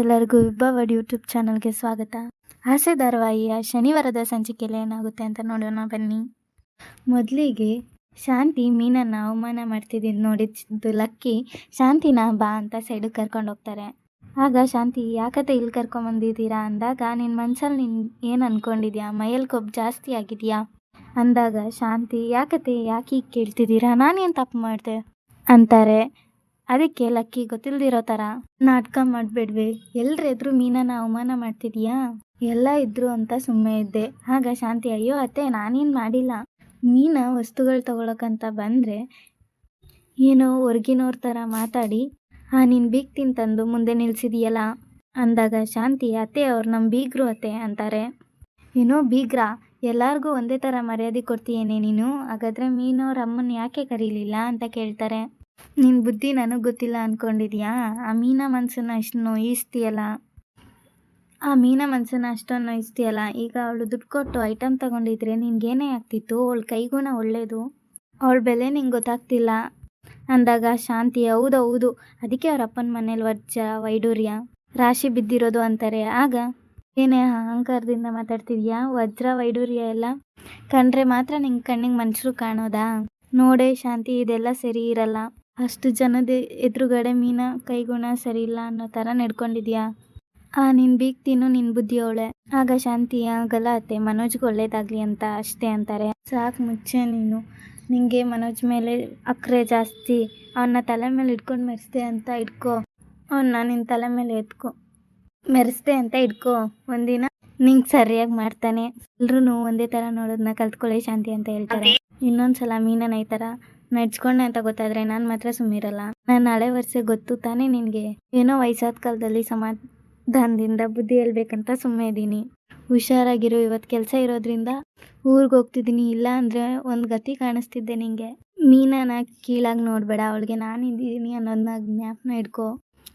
ಎಲ್ಲರಿಗೂ ವಿಭಾವಡ್ ಯೂಟ್ಯೂಬ್ ಚಾನಲ್ಗೆ ಸ್ವಾಗತ. ಹಾಸ್ಯ ಧಾರಾವಾಹಿಯ ಶನಿವಾರದ ಸಂಚಿಕೆಯಲ್ಲಿ ಏನಾಗುತ್ತೆ ಅಂತ ನೋಡೋಣ ಬನ್ನಿ. ಮೊದಲಿಗೆ ಶಾಂತಿ ಮೀನನ್ನು ಅವಮಾನ ಮಾಡ್ತಿದ್ದೀನಿ ನೋಡಿದ್ದು ಲಕ್ಕಿ, ಶಾಂತಿನ, ಬಾ ಅಂತ ಸೈಡಿಗೆ ಕರ್ಕೊಂಡು ಹೋಗ್ತಾರೆ. ಆಗ ಶಾಂತಿ, ಯಾಕತ್ತೆ ಇಲ್ಲಿ ಕರ್ಕೊಂಬಂದಿದ್ದೀರಾ? ಅಂದಾಗ ನಿನ್ನ ಮನ್ಸಲ್ಲಿ ನಿನ್ ಏನು ಅಂದ್ಕೊಂಡಿದ್ಯಾ ಮೈಯಲ್ಲಿ ಕೊಬ್ಬು ಜಾಸ್ತಿ ಆಗಿದೆಯಾ? ಅಂದಾಗ, ಶಾಂತಿ, ಯಾಕತ್ತೆ, ಯಾಕೆ ಕೇಳ್ತಿದ್ದೀರಾ? ನಾನೇನು ತಪ್ಪು ಮಾಡಿದೆ? ಅಂತಾರೆ. ಅದಕ್ಕೆ ಲಕ್ಕಿ ಗೊತ್ತಿಲ್ದಿರೋ ಥರ ನಾಟಕ ಮಾಡಬೇಡ್ವೆ. ಎಲ್ರ ಎದುರು ಅವಮಾನ ಮಾಡ್ತಿದೀಯಾ? ಎಲ್ಲ ಇದ್ರು ಅಂತ ಸುಮ್ಮನೆ ಇದ್ದೆ. ಆಗ ಶಾಂತಿ, ಅಯ್ಯೋ ಅತ್ತೆ, ನಾನೇನು ಮಾಡಿಲ್ಲ. ಮೀನ ವಸ್ತುಗಳು ತಗೊಳಕಂತ ಬಂದರೆ ಏನೋ ಹೊರ್ಗಿನವ್ರ ಥರ ಮಾತಾಡಿ, ಆ ನಿನ್ನ ಬೀಗ್ ತಿಂತಂದು ಮುಂದೆ ನಿಲ್ಸಿದೀಯಲ್ಲ? ಅಂದಾಗ ಶಾಂತಿ, ಅತ್ತೆ, ಅವ್ರು ನಮ್ಮ ಬೀಗ್ರು ಅತ್ತೆ, ಅಂತಾರೆ. ಏನೋ ಬೀಗ್ರ? ಎಲ್ಲರಿಗೂ ಒಂದೇ ಥರ ಮರ್ಯಾದೆ ಕೊಡ್ತೀಯೇನೆ ನೀನು? ಹಾಗಾದರೆ ಮೀನವ್ರ ಅಮ್ಮನ ಯಾಕೆ ಕರೀಲಿಲ್ಲ? ಅಂತ ಕೇಳ್ತಾರೆ. ನಿನ್ನ ಬುದ್ಧಿ ನನಗೆ ಗೊತ್ತಿಲ್ಲ ಅಂದ್ಕೊಂಡಿದ್ಯಾ ಆ ಮೀನ ಮನಸ್ಸನ್ನು ಅಷ್ಟು ನೋಯಿಸ್ತೀಯಲ್ಲ? ಆ ಮೀನ ಮನಸ್ಸನ್ನ ಅಷ್ಟೊಂದು ನೋಯಿಸ್ತೀಯಲ್ಲ? ಈಗ ಅವಳು ದುಡ್ಡು ಕೊಟ್ಟು ಐಟಮ್ ತಗೊಂಡಿದ್ರೆ ನಿನಗೇನೇ ಆಗ್ತಿತ್ತು? ಅವಳ ಕೈಗುಣ ಒಳ್ಳೆಯದು ಅವಳ ಬೆಲೆ ನಿಂಗೆ ಗೊತ್ತಾಗ್ತಿಲ್ಲ. ಅಂದಾಗ ಶಾಂತಿ ಹೌದು ಹೌದು. ಅದಕ್ಕೆ ಅವ್ರ ಅಪ್ಪನ ಮನೇಲಿ ವಜ್ರ ವೈಡೂರ್ಯ ರಾಶಿ ಬಿದ್ದಿರೋದು ಅಂತಾರೆ. ಆಗ ಏನೇ ಅಹಂಕಾರದಿಂದ ಮಾತಾಡ್ತಿದ್ಯಾ? ವಜ್ರ, ವೈಡೂರ್ಯ ಎಲ್ಲ ಕಂಡ್ರೆ ಮಾತ್ರ ನಿಂಗೆ ಕಣ್ಣಿಗೆ ಮನುಷ್ಯರು ಕಾಣೋದಾ? ನೋಡೇ ಶಾಂತಿ ಇದೆಲ್ಲ ಸರಿ ಇರಲ್ಲ. ಅಷ್ಟು ಜನದ ಎದುರುಗಡೆ ಮೀನ ಕೈಗುಣ ಸರಿ ಇಲ್ಲ ಅನ್ನೋ ಥರ ನಡ್ಕೊಂಡಿದ್ಯಾ? ಆ ನಿನ್ ಬೀಗ್ ತಿನ್ನು ನಿನ್ನ ಬುದ್ಧಿ ಅವಳೆ. ಆಗ ಶಾಂತಿ ಆಗಲ್ಲ ಅತ್ತೆ ಮನೋಜ್ಗೆ ಒಳ್ಳೇದಾಗಲಿ ಅಂತ ಅಷ್ಟೇ ಅಂತಾರೆ. ಸಾಕು ಮುಚ್ಚೆ ನೀನು. ನಿಂಗೆ ಮನೋಜ್ ಮೇಲೆ ಅಕ್ರೆ ಜಾಸ್ತಿ. ಅವನ್ನ ತಲೆ ಮೇಲೆ ಇಟ್ಕೊಂಡು ಮೆರೆಸ್ದೆ ಅಂತ ಇಟ್ಕೋ. ಅವನ್ನ ನಿನ್ನ ತಲೆ ಮೇಲೆ ಎತ್ಕೊ. ಮೆರೆಸ್ದೆ ಅಂತ ಇಟ್ಕೋ. ಒಂದಿನ ನಿಂಗೆ ಸರಿಯಾಗಿ ಮಾಡ್ತಾನೆ. ಎಲ್ರು ಒಂದೇ ತರ ನೋಡೋದನ್ನ ಕಲ್ತ್ಕೊಳ್ಳಿ ಶಾಂತಿ ಅಂತ ಹೇಳ್ತಾರೆ. ಇನ್ನೊಂದ್ಸಲ ಮೀನನ್ನ ಈ ಥರ ನಡ್ಸ್ಕೊಂಡೆ ಅಂತ ಗೊತ್ತಾದ್ರೆ ನಾನು ಮಾತ್ರ ಸುಮ್ಮಿರಲ್ಲ. ನಾನು ಹಳೆ ವರ್ಷ ಗೊತ್ತು ತಾನೇ ನಿನಗೆ. ಏನೋ ವಯಸ್ಸಾದ ಕಾಲದಲ್ಲಿ ಸಮಾಧಾನದಿಂದ ಬುದ್ಧಿ ಹೇಳ್ಬೇಕಂತ ಸುಮ್ಮನೆ ಇದ್ದೀನಿ. ಹುಷಾರಾಗಿರೋ ಇವತ್ತು ಕೆಲಸ ಇರೋದ್ರಿಂದ ಊರಿಗೆ ಹೋಗ್ತಿದ್ದೀನಿ ಇಲ್ಲ ಅಂದ್ರೆ ಒಂದು ಗತಿ ಕಾಣಿಸ್ತಿದ್ದೆ ನಿಂಗೆ. ಮೀನನ ಕೀಳಾಗಿ ನೋಡಬೇಡ, ಅವಳಿಗೆ ನಾನು ಇದ್ದೀನಿ ಅನ್ನೋದನ್ನ ಜ್ಞಾಪನ ಇಡ್ಕೋ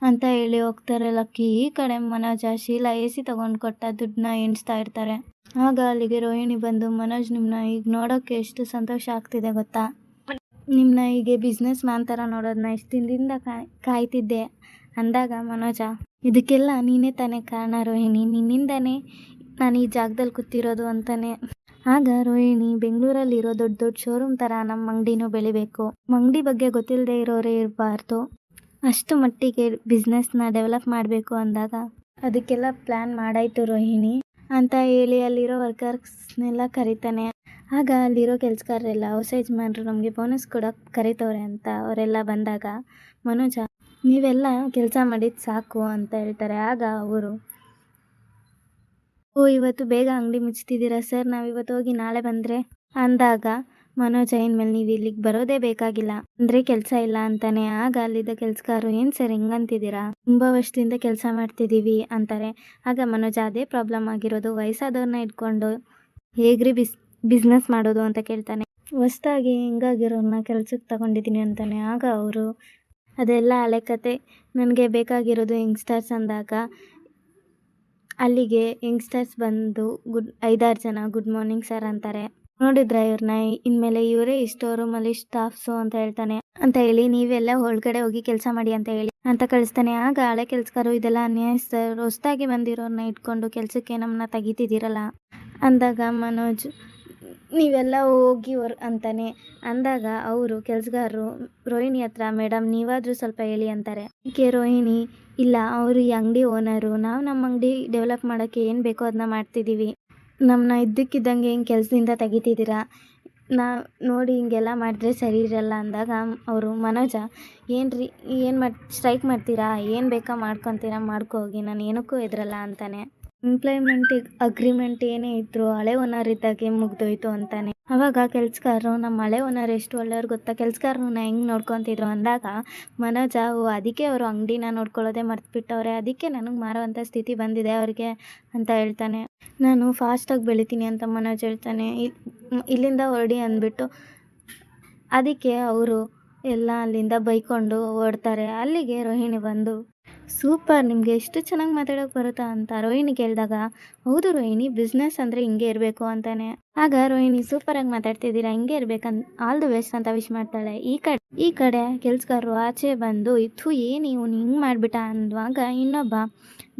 ಅಂತ ಹೇಳಿ ಹೋಗ್ತಾರೆ ಲಕ್ಕಿ ಈ ಕಡೆ ಮನೋಜ ಶೀಲ ಎ ಸಿ ತೊಗೊಂಡು ಕೊಟ್ಟ ದುಡ್ಡನ್ನ ಎಣಿಸ್ತಾ ಇರ್ತಾರೆ. ಆಗ ಅಲ್ಲಿಗೆ ರೋಹಿಣಿ ಬಂದು ಮನೋಜ್ ನಿಮ್ಮನ್ನ ಈಗ ನೋಡೋಕೆ ಎಷ್ಟು ಸಂತೋಷ ಆಗ್ತಿದೆ ಗೊತ್ತಾ? ನಿಮ್ಮನ್ನ ಹೀಗೆ ಬಿಸ್ನೆಸ್ ಮ್ಯಾನ್ ಥರ ನೋಡೋದನ್ನ ಇಷ್ಟು ದಿನದಿಂದ ಕಾಯ್ ಕಾಯ್ತಿದ್ದೆ. ಅಂದಾಗ ಮನೋಜ, ಇದಕ್ಕೆಲ್ಲ ನೀನೇ ತಾನೇ ಕಾರಣ ರೋಹಿಣಿ. ನಿನ್ನಿಂದನೇ ನಾನು ಈ ಜಾಗದಲ್ಲಿ ಕೂತಿರೋದು ಅಂತಾನೆ. ಆಗ ರೋಹಿಣಿ ಬೆಂಗಳೂರಲ್ಲಿರೋ ದೊಡ್ಡ ದೊಡ್ಡ ಶೋರೂಮ್ ಥರ ನಮ್ಮ ಅಂಗಡಿನೂ ಬೆಳಿಬೇಕು. ಅಂಗಡಿ ಬಗ್ಗೆ ಗೊತ್ತಿಲ್ಲದೆ ಇರೋರೇ ಇರಬಾರ್ದು. ಅಷ್ಟು ಮಟ್ಟಿಗೆ ಬಿಸ್ನೆಸ್ನ ಡೆವಲಪ್ ಮಾಡಬೇಕು ಅಂದಾಗ ಅದಕ್ಕೆಲ್ಲ ಪ್ಲ್ಯಾನ್ ಮಾಡಾಯಿತು ರೋಹಿಣಿ. ಅಂತ ಹೇಳಿ ಅಲ್ಲಿರೋ ವರ್ಕರ್ಸ್ನೆಲ್ಲ ಕರಿತಾನೆ. ಆಗ ಅಲ್ಲಿರೋ ಕೆಲಸಗಾರರೆಲ್ಲ ಹೊಸ ಯಜಮಾನರು, ನಮಗೆ ಬೋನಸ್ ಕೂಡ ಕರಿತವ್ರೆ ಅಂತ ಅವರೆಲ್ಲ ಬಂದಾಗ, ಮನೋಜ, ನೀವೆಲ್ಲ ಕೆಲಸ ಮಾಡಿದ್ದು ಸಾಕು ಅಂತ ಹೇಳ್ತಾರೆ. ಆಗ ಅವರು, ಓ, ಇವತ್ತು ಬೇಗ ಅಂಗಡಿ ಮುಚ್ತಿದ್ದೀರಾ ಸರ್? ನಾವಿವತ್ತು ಹೋಗಿ ನಾಳೆ ಬಂದರೆ? ಅಂದಾಗ, ಮನೋಜ ಮೇಲೆ ನೀವು ಇಲ್ಲಿಗೆ ಬರೋದೇ ಬೇಕಾಗಿಲ್ಲ. ಅಂದರೆ ಕೆಲಸ ಇಲ್ಲ ಅಂತಾನೆ. ಆಗ ಅಲ್ಲಿದ್ದ ಕೆಲಸಗಾರರು, ಏನು ಸರ್ ಹೆಂಗಂತಿದ್ದೀರಾ? ತುಂಬ ವರ್ಷದಿಂದ ಕೆಲಸ ಮಾಡ್ತಿದ್ದೀವಿ ಅಂತಾರೆ. ಆಗ ಮನೋಜ, ಅದೇ ಪ್ರಾಬ್ಲಮ್ ಆಗಿರೋದು. ವಯಸ್ಸಾದವ್ರನ್ನ ಇಟ್ಕೊಂಡು, ಹೇಗ್ರಿ ಬಿಸ್ ಬಿಸ್ನೆಸ್ ಮಾಡೋದು ಅಂತ ಕೇಳ್ತಾನೆ. ಹೊಸ್ದಾಗಿ ಹಿಂಗಾಗಿರೋರನ್ನ ಕೆಲ್ಸಕ್ಕೆ ತಗೊಂಡಿದ್ದೀನಿ ಅಂತಾನೆ. ಆಗ ಅವರು ಅದೆಲ್ಲ ಹಳೆ ಕತೆ. ನನಗೆ ಬೇಕಾಗಿರೋದು ಯಂಗ್ಸ್ಟರ್ಸ್ ಅಂದಾಗ ಅಲ್ಲಿಗೆ ಯಂಗ್ಸ್ಟರ್ಸ್ ಬಂದು ಗುಡ್, ಐದಾರು ಜನ ಗುಡ್ ಮಾರ್ನಿಂಗ್ ಸರ್ ಅಂತಾರೆ. ನೋಡಿದ್ರ ಇವ್ರನ್ನ ಇನ್ಮೇಲೆ ಇವರೇ ಸ್ಟೋರ್ ರೂಮಲ್ಲಿ ಸ್ಟಾಫ್ಸು ಅಂತ ಹೇಳ್ತಾನೆ. ಅಂತ ಹೇಳಿ ನೀವೆಲ್ಲ ಒಳಗಡೆ ಹೋಗಿ ಕೆಲಸ ಮಾಡಿ ಅಂತ ಹೇಳಿ ಅಂತ ಕಳಿಸ್ತಾನೆ. ಆಗ ಹಳೆ ಕೆಲಸಗಾರು ಇದೆಲ್ಲ ಅನ್ಯಾಯ ಸರ್. ಹೊಸ್ದಾಗಿ ಬಂದಿರೋರ್ನ ಇಟ್ಕೊಂಡು ಕೆಲಸಕ್ಕೆ ನಮ್ಮನ್ನ ತೆಗಿತಿದ್ದೀರಲ್ಲ? ಅಂದಾಗ ಮನೋಜ್ ನೀವೆಲ್ಲ ಹೋಗಿ ಹೊರ್ ಅಂತಾನೆ ಅಂದಾಗ ಅವರು ಕೆಲಸಗಾರರು, ರೋಹಿಣಿ ಹತ್ರ ಮೇಡಮ್ ನೀವಾದರೂ ಸ್ವಲ್ಪ ಹೇಳಿ ಅಂತಾರೆ. ಕೆ ರೋಹಿಣಿ? ಇಲ್ಲ, ಅವರು ಈ ಅಂಗಡಿ ಓನರು. ನಾವು ನಮ್ಮ ಅಂಗಡಿ ಡೆವಲಪ್ ಮಾಡೋಕ್ಕೆ ಏನು ಬೇಕೋ ಅದನ್ನ ಮಾಡ್ತಿದ್ದೀವಿ ನಮ್ಮನ್ನ ಇದ್ದಕ್ಕಿದ್ದಂಗೆ ಹಿಂಗೆ ಕೆಲಸದಿಂದ ತೆಗಿತಿದ್ದೀರಾ? ನಾ ನೋಡಿ ಹಿಂಗೆಲ್ಲ ಮಾಡಿದ್ರೆ ಸರಿ ಇರಲ್ಲ ಅಂದಾಗ ಅವರು, ಮನೋಜ ಏನು ಏನು ಮಾಡಿ, ಸ್ಟ್ರೈಕ್ ಮಾಡ್ತೀರಾ? ಏನು ಬೇಕಾ ಮಾಡ್ಕೊತೀರಾ? ಮಾಡ್ಕೊ ಹೋಗಿ. ನಾನು ಏನಕ್ಕೂ ಎದ್ರಲ್ಲ ಅಂತಾನೆ. ಎಂಪ್ಲಾಯ್ಮೆಂಟಿಗೆ ಅಗ್ರಿಮೆಂಟ್ ಏನೇ ಇದ್ರು ಹಳೆ ಓನರ್ ಇದ್ದಾಗೆ ಮುಗ್ದೋಯ್ತು ಅಂತಾನೆ. ಅವಾಗ ಕೆಲ್ಸಗಾರರು ನಮ್ಮ ಹಳೆ ಓನರ್ ಎಷ್ಟು ಒಳ್ಳೆಯವ್ರು ಗೊತ್ತಾ? ಕೆಲ್ಸಗಾರನ ಹೆಂಗೆ ನೋಡ್ಕೊತಿದ್ರು ಅಂದಾಗ, ಮನೋಜ ಅದಕ್ಕೆ ಅವರು ಅಂಗಡಿನ ನೋಡ್ಕೊಳ್ಳೋದೇ ಮರ್ತ್ಬಿಟ್ಟವ್ರೆ, ಅದಕ್ಕೆ ನನಗೆ ಮಾರೋವಂಥ ಸ್ಥಿತಿ ಬಂದಿದೆ ಅವ್ರಿಗೆ ಅಂತ ಹೇಳ್ತಾನೆ. ನಾನು ಫಾಸ್ಟಾಗಿ ಬೆಳಿತೀನಿ ಅಂತ ಮನೋಜ್ ಹೇಳ್ತಾನೆ. ಇಲ್ಲಿಂದ ಹೊರಡಿ ಅಂದ್ಬಿಟ್ಟು, ಅದಕ್ಕೆ ಅವರು ಎಲ್ಲ ಅಲ್ಲಿಂದ ಬೈಕೊಂಡು ಓಡ್ತಾರೆ. ಅಲ್ಲಿಗೆ ರೋಹಿಣಿ ಬಂದು, ಸೂಪರ್, ನಿಮಗೆ ಎಷ್ಟು ಚೆನ್ನಾಗಿ ಮಾತಾಡೋಕೆ ಬರುತ್ತಾ? ಅಂತ ರೋಹಿಣಿ ಕೇಳಿದಾಗ, ಹೌದು ರೋಹಿಣಿ ಬಿಸ್ನೆಸ್ ಅಂದರೆ ಹಿಂಗೆ ಇರಬೇಕು ಅಂತಾನೆ. ಆಗ ರೋಹಿಣಿ ಸೂಪರಾಗಿ ಮಾತಾಡ್ತಿದ್ದೀರಾ? ಹಿಂಗೆ ಇರ್ಬೇಕಂತ ಆಲ್ ದಿ ಬೆಸ್ಟ್ ಅಂತ ವಿಶ್ ಮಾಡ್ತಾಳೆ. ಈ ಕಡೆ ಈ ಕಡೆ ಕೆಲ್ಸಗಾರರು ಆಚೆ ಬಂದು, ಇತ್ತು, ಏನು, ಇವನು ಹಿಂಗೆ ಮಾಡಿಬಿಟ್ಟ? ಅಂದ್ವಾಗ ಇನ್ನೊಬ್ಬ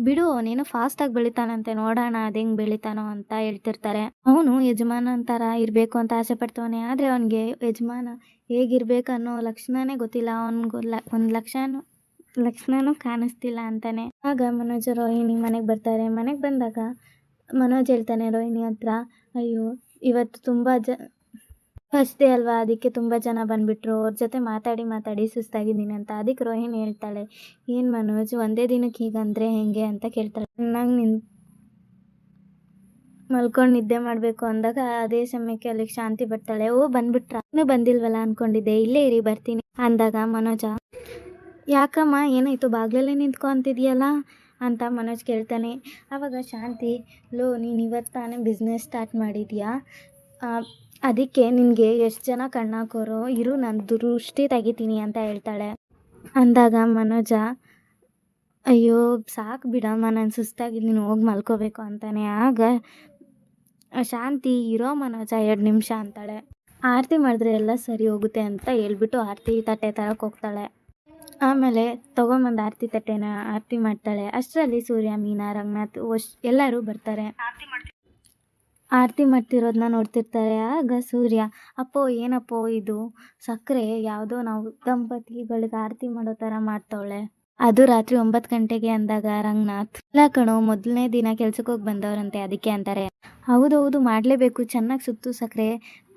ಬಿಡು ಅವನೇನೋ ಫಾಸ್ಟಾಗಿ ಬೆಳಿತಾನಂತೆ, ನೋಡೋಣ ಅದು ಹೆಂಗೆ ಬೆಳಿತಾನೋ ಅಂತ ಹೇಳ್ತಿರ್ತಾರೆ. ಅವನು ಯಜಮಾನ ಥರ ಇರಬೇಕು ಅಂತ ಆಸೆ ಪಡ್ತವನೆ, ಆದರೆ ಅವನಿಗೆ ಯಜಮಾನ ಹೇಗಿರ್ಬೇಕು ಅನ್ನೋ ಲಕ್ಷಣನೇ ಗೊತ್ತಿಲ್ಲ. ಅವನಿಗೂ ಒಂದು ಲಕ್ಷಣ ಲಕ್ಷಣನೂ ಕಾಣಿಸ್ತಿಲ್ಲ ಅಂತಾನೆ. ಆಗ ಮನೋಜ್ ರೋಹಿಣಿ ಮನೆಗೆ ಬರ್ತಾರೆ. ಮನೆಗೆ ಬಂದಾಗ ಮನೋಜ್ ಹೇಳ್ತಾನೆ, ರೋಹಿಣಿ ಹತ್ರ, ಅಯ್ಯೋ, ಇವತ್ತು ತುಂಬ ಜ ಫಸ್ಟ್ ಡೇ ಅಲ್ವಾ? ಅದಕ್ಕೆ ತುಂಬ ಜನ ಬಂದುಬಿಟ್ರು. ಅವ್ರ ಜೊತೆ ಮಾತಾಡಿ ಮಾತಾಡಿ ಸುಸ್ತಾಗಿದ್ದೀನಿ ಅಂತ. ಅದಕ್ಕೆ ರೋಹಿಣಿ ಹೇಳ್ತಾಳೆ, ಏನು ಮನೋಜ್, ಒಂದೇ ದಿನಕ್ಕೆ ಹೀಗಂದರೆ ಹೆಂಗೆ? ಅಂತ ಕೇಳ್ತಾಳೆ. ನಂಗೆ ನಿನ್ ಮಲ್ಕೊಂಡು ನಿದ್ದೆ ಮಾಡಬೇಕು ಅಂದಾಗ ಅದೇ ಸಮಯಕ್ಕೆ ಅಲ್ಲಿಗೆ ಶಾಂತಿ ಬರ್ತಾಳೆ. ಓ, ಬಂದ್ಬಿಟ್ರ? ಇನ್ನೂ ಬಂದಿಲ್ವಲ್ಲ ಅಂದ್ಕೊಂಡಿದ್ದೆ ಇಲ್ಲೇ ಇರಿ, ಬರ್ತೀನಿ ಅಂದಾಗ ಮನೋಜ, ಯಾಕಮ್ಮ, ಏನಾಯಿತು? ಬಾಗ್ಲಲ್ಲೇ ನಿಂತ್ಕೊ ಅಂತಿದೆಯಲ್ಲ? ಅಂತ ಮನೋಜ್ ಕೇಳ್ತಾನೆ. ಆವಾಗ ಶಾಂತಿ, ಲೋ, ನೀನು ಇವತ್ತು ತಾನೇ ಬಿಸ್ನೆಸ್ ಸ್ಟಾರ್ಟ್ ಮಾಡಿದ್ಯಾ ಅದಕ್ಕೆ ನಿನಗೆ ಎಷ್ಟು ಜನ ಕಣ್ಣಾಕೋರೋ ಇರು, ನಾನು ದೃಷ್ಟಿ ತೆಗಿತೀನಿ ಅಂತ ಹೇಳ್ತಾಳೆ. ಅಂದಾಗ ಮನೋಜ, ಅಯ್ಯೋ, ಸಾಕು ಬಿಡಮ್ಮ, ನಾನು ಸುಸ್ತಾಗಿದ್ದೀನಿ ಹೋಗಿ ಮಲ್ಕೋಬೇಕು ಅಂತಾನೆ. ಆಗ ಶಾಂತಿ ಇರೋ ಮನೋಜ ಎರಡು ನಿಮಿಷ ಅಂತಾಳೆ. ಆರತಿ ಮಾಡಿದ್ರೆ ಎಲ್ಲ ಸರಿ ಹೋಗುತ್ತೆ ಅಂತ ಹೇಳ್ಬಿಟ್ಟು ಆರತಿ ತಟ್ಟೆ ತರಕ್ಕೆ ಹೋಗ್ತಾಳೆ. ಆಮೇಲೆ ತೊಗೊಂಬಂದು ಆರತಿ ತಟ್ಟೆನ ಆರತಿ ಮಾಡ್ತಾಳೆ. ಅಷ್ಟರಲ್ಲಿ ಸೂರ್ಯ, ಮೀನಾ, ರಂಗನಾಥ್ ಎಲ್ಲರೂ ಬರ್ತಾರೆ. ಆರತಿ ಮಾಡ್ತಿರೋದನ್ನ ನೋಡ್ತಿರ್ತಾರೆ. ಆಗ ಸೂರ್ಯ, ಅಪ್ಪೋ, ಏನಪ್ಪೋ ಇದು? ಸಕ್ಕರೆ ಯಾವುದೋ ನಾವು ದಂಪತಿಗಳಿಗೆ ಆರತಿ ಮಾಡೋ ಥರ ಮಾಡ್ತವಳೆ. ಅದು ರಾತ್ರಿ ಒಂಬತ್ತು ಗಂಟೆಗೆ ಅಂದಾಗ ರಂಗನಾಥ್, ಇಲ್ಲ ಕಣೋ, ಮೊದಲನೇ ದಿನ ಕೆಲ್ಸಕ್ಕೆ ಹೋಗಿ ಬಂದವರಂತೆ, ಅದಕ್ಕೆ ಅಂತಾರೆ. ಹೌದೌದು, ಮಾಡಲೇಬೇಕು, ಚೆನ್ನಾಗಿ ಸುತ್ತು ಸಕ್ಕರೆ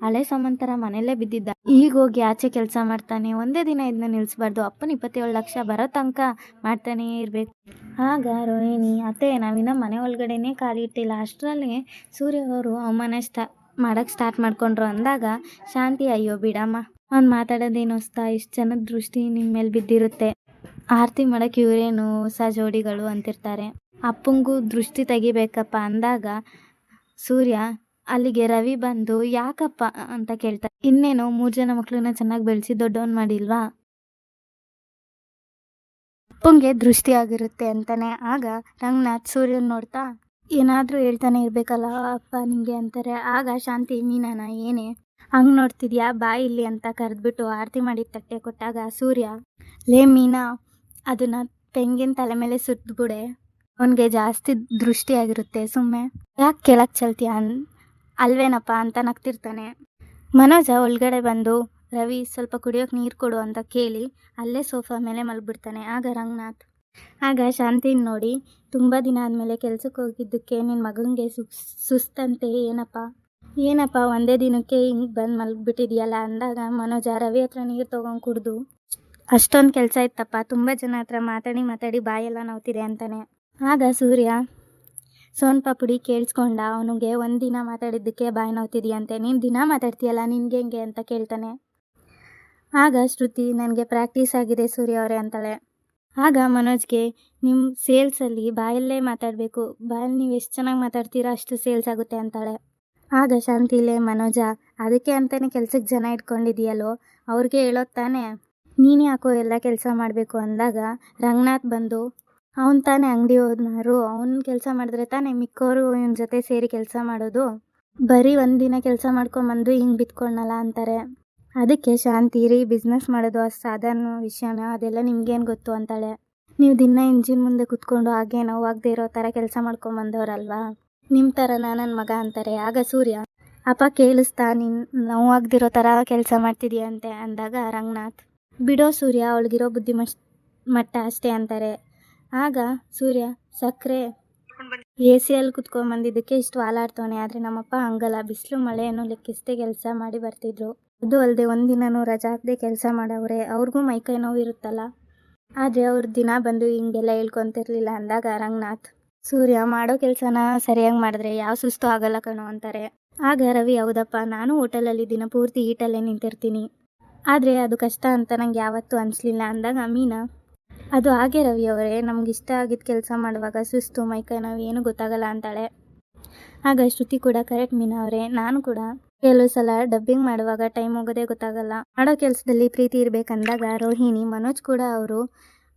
ಹಳೆ ಸಾಮಂತರ ಮನೆಯಲ್ಲೇ ಬಿದ್ದಿದ್ದ. ಈಗ ಹೋಗಿ ಆಚೆ ಕೆಲಸ ಮಾಡ್ತಾನೆ. ಒಂದೇ ದಿನ ಇದನ್ನ ನಿಲ್ಲಿಸ್ಬಾರ್ದು ಅಪ್ಪನ ಇಪ್ಪತ್ತೇಳು ಲಕ್ಷ ಬರೋ ತನಕ ಮಾಡ್ತಾನೇ ಇರಬೇಕು. ಆಗ ರೋಹಿಣಿ, ಅತ್ತೆ ನಾವಿನ್ನ ಮನೆ ಒಳಗಡೆನೇ ಕಾಲಿಟ್ಟಿಲ್ಲ ಅಷ್ಟರಲ್ಲಿ ಸೂರ್ಯ ಅವರು ಅವಮಾನ ಸ್ಟಾ ಸ್ಟಾರ್ಟ್ ಮಾಡ್ಕೊಂಡ್ರು. ಅಂದಾಗ, ಶಾಂತಿ, ಅಯ್ಯೋ, ಬಿಡಮ್ಮ. ಅವ್ನು ಮಾತಾಡೋದೇನು ಹೊಸ್ತಾ? ಇಷ್ಟು ಜನದ ದೃಷ್ಟಿ ನಿಮ್ಮ ಮೇಲೆ ಬಿದ್ದಿರುತ್ತೆ. ಆರತಿ ಮಾಡೋಕ್ಕೆ ಇವರೇನು ಹೊಸ ಜೋಡಿಗಳು ಅಂತಿರ್ತಾರೆ. ಅಪ್ಪಂಗೂ ದೃಷ್ಟಿ ತೆಗಿಬೇಕಪ್ಪ. ಅಂದಾಗ, ಸೂರ್ಯ ಅಲ್ಲಿಗೆ ರವಿ ಬಂದು, ಯಾಕಪ್ಪ? ಅಂತ ಕೇಳ್ತಾರೆ ಇನ್ನೇನು, ಮೂರು ಜನ ಮಕ್ಕಳನ್ನ ಚೆನ್ನಾಗಿ ಬೆಳೆಸಿ ದೊಡ್ಡವನ್ ಮಾಡಿಲ್ವಾ? ಅಪ್ಪಂಗೆ ದೃಷ್ಟಿ ಆಗಿರುತ್ತೆ ಅಂತಾನೆ. ಆಗ ರಂಗನಾಥ್ ಸೂರ್ಯನ್ ನೋಡ್ತಾ, ಏನಾದ್ರೂ ಹೇಳ್ತಾನೆ ಇರ್ಬೇಕಲ್ಲ ಅಪ್ಪ ನಿಮಗೆ ಅಂತಾರೆ. ಆಗ ಶಾಂತಿ ಮೀನಾನ ಏನೇ? ಹಂಗ್ ನೋಡ್ತಿದ್ಯಾ? ಬಾ ಇಲ್ಲಿ ಅಂತ ಕರೆದ್ಬಿಟ್ಟು ಆರತಿ ಮಾಡಿದ ತಟ್ಟೆ ಕೊಟ್ಟಾಗ ಸೂರ್ಯ, ಲೇ ಮೀನಾ, ಅದನ್ನ ತೆಂಗಿನ ತಲೆ ಮೇಲೆ ಸುತ್ತಬಿಡೆ ಅವನಿಗೆ ಜಾಸ್ತಿ ದೃಷ್ಟಿ ಆಗಿರುತ್ತೆ ಸುಮ್ಮನೆ ಯಾಕೆ ಕೆಳಕ್ಕೆ ಚಲ್ತೀಯ? ಅಲ್ವೇನಪ್ಪ ಅಂತ ನಗ್ತಿರ್ತಾನೆ. ಮನೋಜ ಒಳಗಡೆ ಬಂದು, ರವಿ, ಸ್ವಲ್ಪ ಕುಡಿಯೋಕೆ ನೀರು ಕೊಡು ಅಂತ ಕೇಳಿ, ಅಲ್ಲೇ ಸೋಫಾ ಮೇಲೆ ಮಲಗಿಬಿಡ್ತಾನೆ, ಆಗ ರಂಗನಾಥ್. ಆಗ ಶಾಂತಿನ ನೋಡಿ, ತುಂಬ ದಿನ ಆದಮೇಲೆ ಕೆಲಸಕ್ಕೆ ಹೋಗಿದ್ದಕ್ಕೆ ನಿನ್ನ ಮಗನಿಗೆ ಸುಸ್, ಸುಸ್ತಂತೆ, ಏನಪ್ಪ? ಏನಪ್ಪ, ಒಂದೇ ದಿನಕ್ಕೆ ಹಿಂಗೆ ಬಂದು ಮಲಗಿಬಿಟ್ಟಿದ್ಯಲ್ಲ? ಅಂದಾಗ ಮನೋಜ, ರವಿ ಹತ್ರ ನೀರು ತೊಗೊಂಡು ಕುಡಿದು, ಅಷ್ಟೊಂದು ಕೆಲಸ ಇತ್ತಪ್ಪ, ತುಂಬ ಜನ ಹತ್ರ ಮಾತಾಡಿ ಮಾತಾಡಿ ಬಾಯೆಲ್ಲ ನೋತಿದೆ ಅಂತಾನೆ. ಆಗ ಸೂರ್ಯ ಸೋನ್ ಪಾಪುಡಿ ಕೇಳಿಸ್ಕೊಂಡ. ಅವನಿಗೆ ಒಂದು ದಿನ ಮಾತಾಡಿದ್ದಕ್ಕೆ ಬಾಯಿ ನೋತಿದೆಯಂತೆ ನೀನು ದಿನ ಮಾತಾಡ್ತೀಯಲ್ಲ, ನಿನ್ಗೆ ಹೆಂಗೆ ಅಂತ ಕೇಳ್ತಾನೆ. ಆಗ ಶ್ರುತಿ, ನನಗೆ ಪ್ರಾಕ್ಟೀಸ್ ಆಗಿದೆ ಸೂರ್ಯ ಅವರೇ ಅಂತಾಳೆ. ಆಗ ಮನೋಜ್ಗೆ ನಿಮ್ಮ ಸೇಲ್ಸಲ್ಲಿ ಬಾಯಲ್ಲೇ ಮಾತಾಡಬೇಕು. ಬಾಯಲ್ಲಿ ನೀವು ಎಷ್ಟು ಚೆನ್ನಾಗಿ ಮಾತಾಡ್ತೀರಾ ಅಷ್ಟು ಸೇಲ್ಸ್ ಆಗುತ್ತೆ ಅಂತಾಳೆ. ಆಗ ಶಾಂತಿಲೇ ಮನೋಜ, ಅದಕ್ಕೆ ಅಂತಲೇ ಕೆಲಸಕ್ಕೆ ಜನ ಇಟ್ಕೊಂಡಿದೆಯಲ್ಲೋ, ಅವ್ರಿಗೆ ಹೇಳೋದು ತಾನೇ? ನೀನು ಯಾಕೋ ಎಲ್ಲ ಕೆಲಸ ಮಾಡಬೇಕು ಅಂದಾಗ, ರಂಗನಾಥ್ ಬಂದು ಅವನು ತಾನೇ ಅಂಗಡಿ ಓದ್ನಾರು ಅವ್ನು ಕೆಲಸ ಮಾಡಿದ್ರೆ ತಾನೇ ಮಿಕ್ಕೋರು ಇವನ ಜೊತೆ ಸೇರಿ ಕೆಲಸ ಮಾಡೋದು. ಬರೀ ಒಂದಿನ ಕೆಲಸ ಮಾಡ್ಕೊಂಬಂದು ಹಿಂಗೆ ಬಿತ್ಕೊಂಡಲ್ಲ ಅಂತಾರೆ. ಅದಕ್ಕೆ ಶಾಂತಿ ರೀ ಬಿಸ್ನೆಸ್ ಮಾಡೋದು ಅಷ್ಟು ಸಾಧಾರಣ ವಿಷಯನ, ಅದೆಲ್ಲ ನಿಮ್ಗೇನು ಗೊತ್ತು ಅಂತಾಳೆ. ನೀವು ದಿನ ಇಂಜಿನ್ ಮುಂದೆ ಕುತ್ಕೊಂಡು ಹಾಗೆ ನೋವಾಗದೇ ಇರೋ ಥರ ಕೆಲಸ ಮಾಡ್ಕೊಂಬಂದವ್ರಲ್ವಾ ನಿಮ್ಮ ಥರನ ನನ್ನ ಮಗ ಅಂತಾರೆ. ಆಗ ಸೂರ್ಯ, ಅಪ್ಪ ಕೇಳಿಸ್ತಾ, ನಿನ್ ನೋವಾಗ್ದಿರೋ ಥರ ಕೆಲಸ ಮಾಡ್ತಿದ್ಯಂತೆ ಅಂದಾಗ ರಂಗನಾಥ್, ಬಿಡೋ ಸೂರ್ಯ, ಅವಳಿಗಿರೋ ಬುದ್ಧಿ ಮಟ್ಟ ಅಷ್ಟೇ ಅಂತಾರೆ. ಆಗ ಸೂರ್ಯ ಸಕ್ಕರೆ ಎ ಸಿಯಲ್ಲಿ ಕುತ್ಕೊಂಡ್ಬಂದಿದ್ದಕ್ಕೆ ಇಷ್ಟು ಹಾಲಾಡ್ತವನೆ. ಆದರೆ ನಮ್ಮಪ್ಪ ಹಂಗಲ್ಲ. ಬಿಸಿಲು, ಮಳೆಯನ್ನು ಲೆಕ್ಕಿಸದೆ ಕೆಲಸ ಮಾಡಿ ಬರ್ತಿದ್ರು. ಅದು ಅಲ್ಲದೆ ಒಂದಿನೂ ರಜಾ ಹಾಕದೆ ಕೆಲಸ ಮಾಡವ್ರೆ. ಅವ್ರಿಗೂ ಮೈಕೈ ನೋವು ಇರುತ್ತಲ್ಲ. ಆದರೆ ಅವ್ರ ದಿನ ಬಂದು ಹಿಂಗೆಲ್ಲ ಹೇಳ್ಕೊತಿರ್ಲಿಲ್ಲ ಅಂದಾಗ ರಂಗನಾಥ್, ಸೂರ್ಯ, ಮಾಡೋ ಕೆಲಸನ ಸರಿಯಾಗಿ ಮಾಡಿದ್ರೆ ಯಾವ ಸುಸ್ತು ಆಗಲ್ಲ ಕಣೋ ಅಂತಾರೆ. ಆಗ ರವಿ, ಹೌದಪ್ಪ, ನಾನು ಹೋಟೆಲಲ್ಲಿ ದಿನ ಪೂರ್ತಿ ಈಟಲ್ಲೇ ನಿಂತಿರ್ತೀನಿ. ಆದರೆ ಅದು ಕಷ್ಟ ಅಂತ ನಂಗೆ ಯಾವತ್ತೂ ಅನಿಸ್ಲಿಲ್ಲ ಅಂದಾಗ ಮೀನಾ ಅದು ಹಾಗೆ ರವಿ ಅವರೇ ನಮ್ಗೆ ಇಷ್ಟ ಆಗಿದ್ದ ಕೆಲಸ ಮಾಡುವಾಗ ಸುಸ್ತು, ಮೈಕೈ ನಾವು ಏನು ಗೊತ್ತಾಗಲ್ಲ ಅಂತಾಳೆ. ಆಗ ಶ್ರುತಿ ಕೂಡ ಕರೆಕ್ಟ್ ಮೀನಾ ಅವರೇ, ನಾನು ಕೂಡ ಕೆಲವು ಸಲ ಡಬ್ಬಿಂಗ್ ಮಾಡುವಾಗ ಟೈಮ್ ಹೋಗೋದೇ ಗೊತ್ತಾಗಲ್ಲ. ಮಾಡೋ ಕೆಲಸದಲ್ಲಿ ಪ್ರೀತಿ ಇರಬೇಕಂದಾಗ ರೋಹಿಣಿ, ಮನೋಜ್ ಕೂಡ ಅವರು,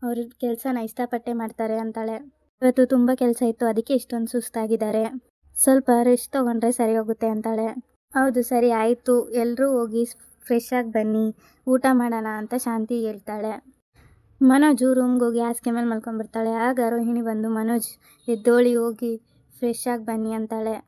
ಅವ್ರ ಕೆಲಸನ ಇಷ್ಟಪಟ್ಟೆ ಮಾಡ್ತಾರೆ ಅಂತಾಳೆ. ಇವತ್ತು ತುಂಬ ಕೆಲಸ ಇತ್ತು, ಅದಕ್ಕೆ ಇಷ್ಟೊಂದು ಸುಸ್ತಾಗಿದ್ದಾರೆ. ಸ್ವಲ್ಪ ರೆಸ್ಟ್ ತೊಗೊಂಡ್ರೆ ಸರಿ ಹೋಗುತ್ತೆ ಅಂತಾಳೆ. ಹೌದು, ಸರಿ ಆಯಿತು ಎಲ್ಲರೂ ಹೋಗಿ ಫ್ರೆಶ್ ಆಗಿ ಬನ್ನಿ, ಊಟ ಮಾಡೋಣ ಅಂತ ಶಾಂತಿ ಹೇಳ್ತಾಳೆ. ಮನೋಜು ರೂಮ್ಗೆ ಹೋಗಿ ಹಾಸಿಗೆ ಮೇಲೆ ಮಲ್ಕೊಂಡ್ಬಿಡ್ತಾಳೆ. ಆಗ ರೋಹಿಣಿ ಬಂದು, ಮನೋಜ್, ಎದ್ದೋಳಿ ಹೋಗಿ ಫ್ರೆಶ್ ಆಗಿ ಬನ್ನಿ ಅಂತಾಳೆ.